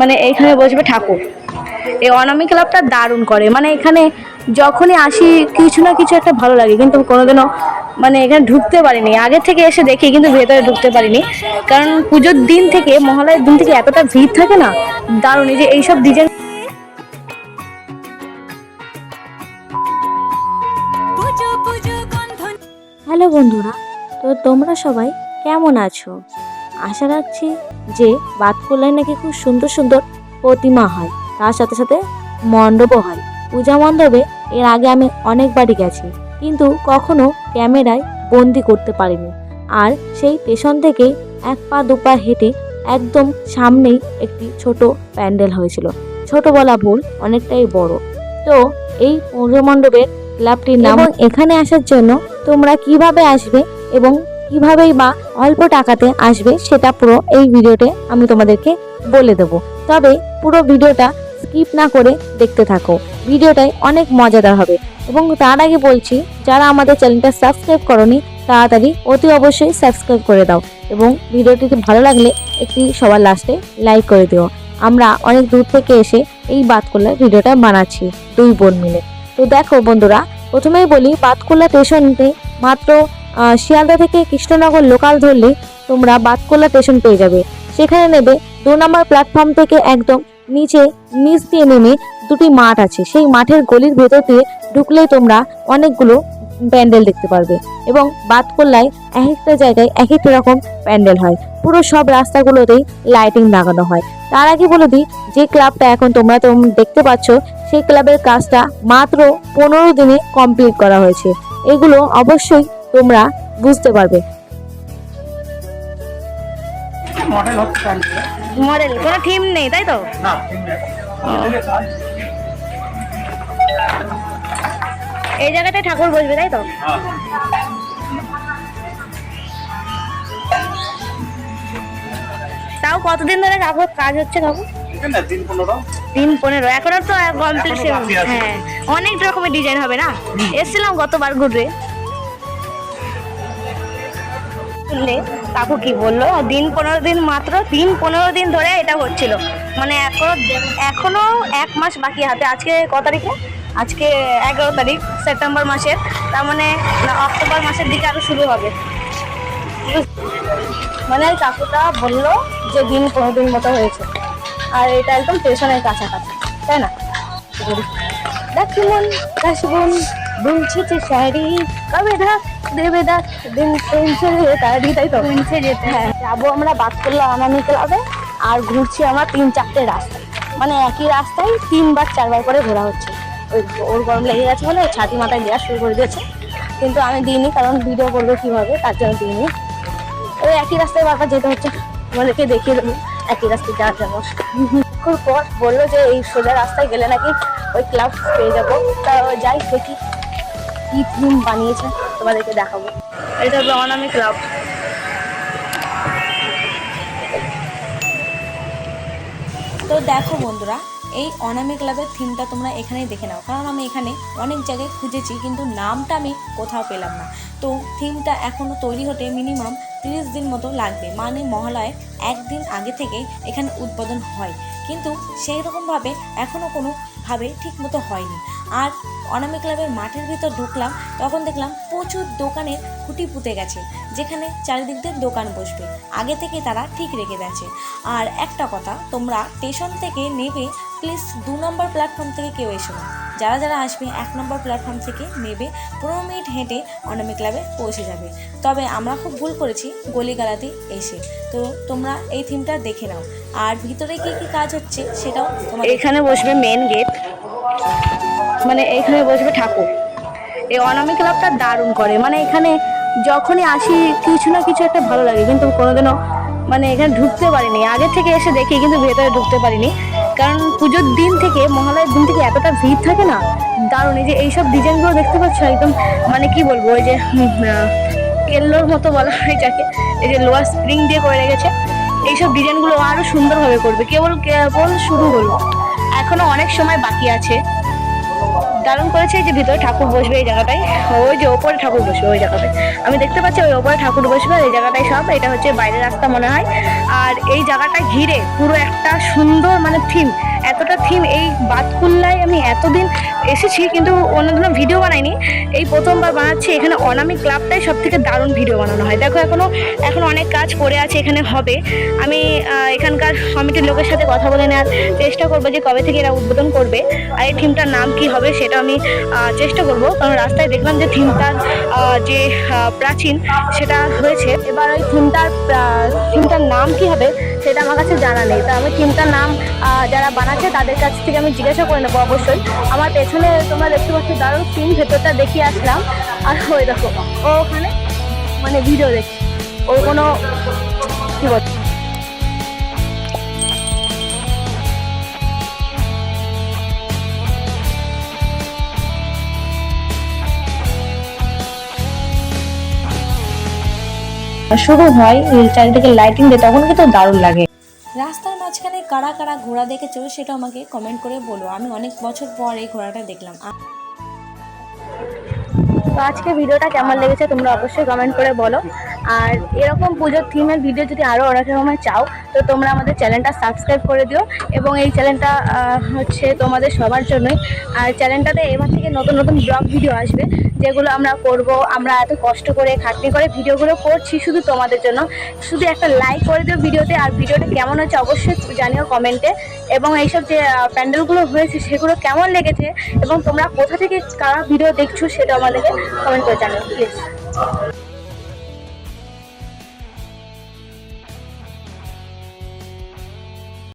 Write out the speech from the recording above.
মানে এইখানে বসবে ঠাকুর। এই অনামি ক্লাবটা দারুণ করে। মানে এখানে যখনই আসি, কিছু না কিছু একটা ভালো লাগে। কিন্তু কোনোদিনও মানে এখানে ঢুকতে পারিনি। আগে থেকে এসে দেখি, কিন্তু ভেতরে ঢুকতে পারিনি। কারণ পুজোর দিন থেকে, মহালয়ের দিন থেকে এতটা ভিড় থাকে না, দারুণ। এই যে এইসব ডিজাইন হ্যালো বন্ধুরা, তো তোমরা সবাই কেমন আছো? আশা রাখছি যে বাতকুল্লায় নাকি খুব সুন্দর সুন্দর প্রতিমা হয়। তার সাথে সাথে মণ্ডপও হয়। পূজা মণ্ডপে এর আগে আমি অনেকবারই গেছি, কিন্তু কখনো ক্যামেরায় বন্দি করতে পারিনি। আর সেই স্টেশন থেকেই এক পা দু পা হেঁটে একদম সামনেই একটি ছোট প্যান্ডেল হয়েছিল। ছোট বলা ভুল, অনেকটাই বড়। তো এই পুজো মণ্ডপের ক্লাবটির নাম এখানে আসার জন্য তোমরা কীভাবে আসবে এবং কিভাবেই বা অল্প টাকাতে আসবে সেটা পুরো এই ভিডিওতে আমি তোমাদেরকে বলে দেবো। তবে পুরো ভিডিওটা স্কিপ না করে দেখতে থাকো। ভিডিওটাই অনেক মজাদার হবে। এবং তার আগে বলছি, যারা আমাদের চ্যানেলটা সাবস্ক্রাইব করনি, তাড়াতাড়ি অতি অবশ্যই সাবস্ক্রাইব করে দাও এবং ভিডিওটিতে ভালো লাগলে একটি সবার লাস্টে লাইক করে দিও। আমরা অনেক দূর থেকে এসে এই বাতকুল্লার ভিডিওটা বানাচ্ছি দুই বোন মিলে। তো দেখো বন্ধুরা, প্রথমেই বলি বাতকুল্লা স্টেশনতে মাত্র শিয়ালদা থেকে কৃষ্ণনগর লোকাল ধরলে তোমরা বাতকুল্লা স্টেশন পেয়ে যাবে। সেখানে নেবে দু নম্বর প্ল্যাটফর্ম থেকে একদম নিচে নিচ দিয়ে নেমে দুটি মাঠ আছে। সেই মাঠের গলির ভেতর দিয়ে ঢুকলেই তোমরা অনেকগুলো প্যান্ডেল দেখতে পারবে এবং বাতকুল্লায় এক একটা জায়গায় এক একটা রকম প্যান্ডেল হয়। পুরো সব রাস্তাগুলোতেই লাইটিং লাগানো হয়। তার আগে বলে দিই, যে ক্লাবটা এখন তোমরা তোম- দেখতে পাচ্ছ, সেই ক্লাবের কাজটা মাত্র পনেরো দিনে কমপ্লিট করা হয়েছে। এগুলো অবশ্যই তোমরা বুঝতে পারবে। মডেল হচ্ছে প্যান্ডেল মডেল কোনো থিম নেই তাই তো। এই জায়গাটায় ঠাকুর বসবে তাই তো? হ্যাঁ। তাও কতদিন ধরে কাকুর কাজ হচ্ছে কাকু? দিন পনেরো। তিন পনেরো এখনও তো কমপ্লিট হ্যাঁ। অনেক রকমের ডিজাইন হবে না? এসেছিলাম গতবার ঘুরে শুনলে কাকু কি বলল? দিন পনেরো দিন মাত্র, দিন পনেরো দিন ধরে এটা হচ্ছিল। মানে এখনও এখনও এক মাস বাকি হাতে আজকে ক তারিখে? আজকে এগারো তারিখ, সেপ্টেম্বর মাসের। তার মানে অক্টোবর মাসের দিকে আরও শুরু হবে। মানে কাকুটা বলল যে দিন পনেরো দিন মতো হয়েছে। আর এটা একদম স্টেশনের কাছাকাছি, তাই না? দেখুন কাশবন বলছে শাড়ি, কবে ধাক দেবে ডাক দিন পৌঁছে তাড়ি তাই তো? পৌঁছে যেতে হ্যাঁ যাব আমরা বাদ করলাম আনামি ক্লাবে আর ঘুরছি আমরা তিন চারটে রাস্তায়। মানে একই রাস্তায় তিনবার চারবার করে ঘোরা হচ্ছে। ওই ওর গরম লেগে গেছে বলে ছাতি মাথায় দেওয়া শুরু করে দিয়েছে। কিন্তু আমি দিইনি কারণ ভিডিও করব কীভাবে তার জন্য দিইনি। ওই একই রাস্তায় বারবার যেতে হচ্ছে আমাদেরকে দেখিয়ে দেবো। একই রাস্তায় যাওয়ার জন্য। পর বলল যে এই সোজা রাস্তায় গেলে নাকি ওই ক্লাব পেয়ে যাব। তা যাই দেখি। কি থিম বানিয়েছে, তোমাদেরকে দেখাবো। এটা হলো অনামি ক্লাব। তো দেখো বন্ধুরা, এই অনামি ক্লাবের থিমটা তোমরা এখানেই দেখে নাও। কারণ আমি এখানে অনেক জায়গায় খুঁজেছি, কিন্তু নামটা আমি কোথাও পেলাম না। তো থিমটা এখনও তৈরি হতে মিনিমাম তিরিশ দিন মতো লাগবে। মানে মহালয় একদিন আগে থেকে এখানে উদ্বোধন হয়। কিন্তু সেই রকমভাবে এখনও কোনোভাবে ঠিক মতো হয়নি। আর অনামি ক্লাবের মাঠের ভিতর ঢুকলাম, তখন দেখলাম প্রচুর দোকানের খুঁটি পুঁতে গেছে, যেখানে চারিদিক দিয়ে দোকান বসবে। আগে থেকে তারা ঠিক রেখে গেছে। আর একটা কথা, তোমরা স্টেশন থেকে নেবে, প্লিজ দু নম্বর প্ল্যাটফর্ম থেকে কেউ এসো না। যারা যারা আসবে, এক নম্বর প্ল্যাটফর্ম থেকে নেবে, পনেরো মিনিট হেঁটে অনামি ক্লাবে পৌঁছে যাবে। তবে আমরা খুব ভুল করেছি গলিগালাতে এসে। তো তোমরা এই থিমটা দেখে নাও। আর ভিতরে কী কী কাজ হচ্ছে সেটাও এখানে বসবে মেন গেট মানে এখানে বসবে ঠাকুর। এই অনামি ক্লাবটা দারুণ করে। মানে এখানে যখনই আসি, কিছু না কিছু একটা ভালো লাগে। কিন্তু কোনোদিনও মানে এখানে ঢুকতে পারিনি। আগে থেকে এসে দেখি, কিন্তু ভেতরে ঢুকতে পারিনি। কারণ পুজোর দিন থেকে, মহালয়ের দিন থেকে এতটা ভিড় থাকে না, দারুণ। এই যে এইসব ডিজাইনগুলো দেখতে পাচ্ছ, একদম মানে কি বলব, ওই যে কেল্লোর মতো বলা হয় যাকে এই যে লোয়ার স্প্রিং দিয়ে করে রেখেছে। এইসব ডিজাইনগুলো আরও সুন্দরভাবে করবে। কেবল কেবল শুরু হলো। এখনও অনেক সময় বাকি আছে। দারুণ করেছে যে ভিতরে ঠাকুর বসবে এই জায়গাটায়। ওই যে ওপরে ঠাকুর বসবে, ওই জায়গাটায়। আমি দেখতে পাচ্ছি ওই ওপরে ঠাকুর বসবে, এই জায়গাটায় সব। এটা হচ্ছে বাইরের রাস্তা মনে হয়। আর এই জায়গাটা ঘিরে পুরো একটা সুন্দর মানে থিম এতটা থিম এই বাতকুল্লায় আমি এতদিন এসেছি, কিন্তু অন্য অন্যদিনও ভিডিও বানাইনি। এই প্রথমবার বানাচ্ছি, এখানে অনামি ক্লাবটাই সব থেকে দারুণ ভিডিও বানানো হয়। দেখো এখনও এখন অনেক কাজ পড়ে আছে এখানে হবে। আমি এখানকার কমিটির লোকের সাথে কথা বলে নেওয়ার চেষ্টা করব যে কবে থেকে এরা উদ্বোধন করবে আর এই থিমটার নাম কি হবে সেটা আমি চেষ্টা করব। কারণ রাস্তায় দেখলাম যে থিমটার যে প্রাচীন সেটা হয়েছে। এবার ওই থিমটার থিমটার নাম কি হবে সেটা আমার কাছে জানা নেই। তো আমি থিমটার নাম যারা যারা বানাচ্ছে তাদের কাছ থেকে আমি জিজ্ঞাসা করে নেব অবশ্যই। আমার পেছনে তোমরা দেখতে পাচ্ছ দারুণ থিম ভেতরটা দেখিয়ে আসলাম। আর ওই দেখো, ও ওখানে মানে ভিডিও দেখি ওর কোনো কি বল? শুরু হয় চারিদিকে লাইটিং দিয়ে, তখন কিন্তু দারুণ লাগে। রাস্তার মাঝখানে কারা কারা ঘোড়া দেখেছ সেটা আমাকে কমেন্ট করে বলো। আমি অনেক বছর পর এই ঘোড়াটা দেখলাম। তো আজকে ভিডিওটা কেমন লেগেছে তোমরা অবশ্যই কমেন্ট করে বলো। আর এরকম পুজোর থিমের ভিডিও যদি আরও অনেক রকমের চাও, তো তোমরা আমাদের চ্যানেলটা সাবস্ক্রাইব করে দিও এবং এই চ্যানেলটা হচ্ছে তোমাদের সবার জন্যই। আর চ্যানেলটাতে এবার থেকে নতুন নতুন ব্লগ ভিডিও আসবে, যেগুলো আমরা করব, আমরা এত কষ্ট করে, খাটনি করে ভিডিওগুলো করছি শুধু তোমাদের জন্য। শুধু একটা লাইক করে দিও ভিডিওতে আর ভিডিওটা কেমন হচ্ছে অবশ্যই জানিও কমেন্টে এবং এইসব যে প্যান্ডেলগুলো হয়েছে, সেগুলো কেমন লেগেছে, এবং তোমরা কোথা থেকে কারা ভিডিও দেখছ সেটা আমাদেরকে কমেন্ট করে জানিও প্লিজ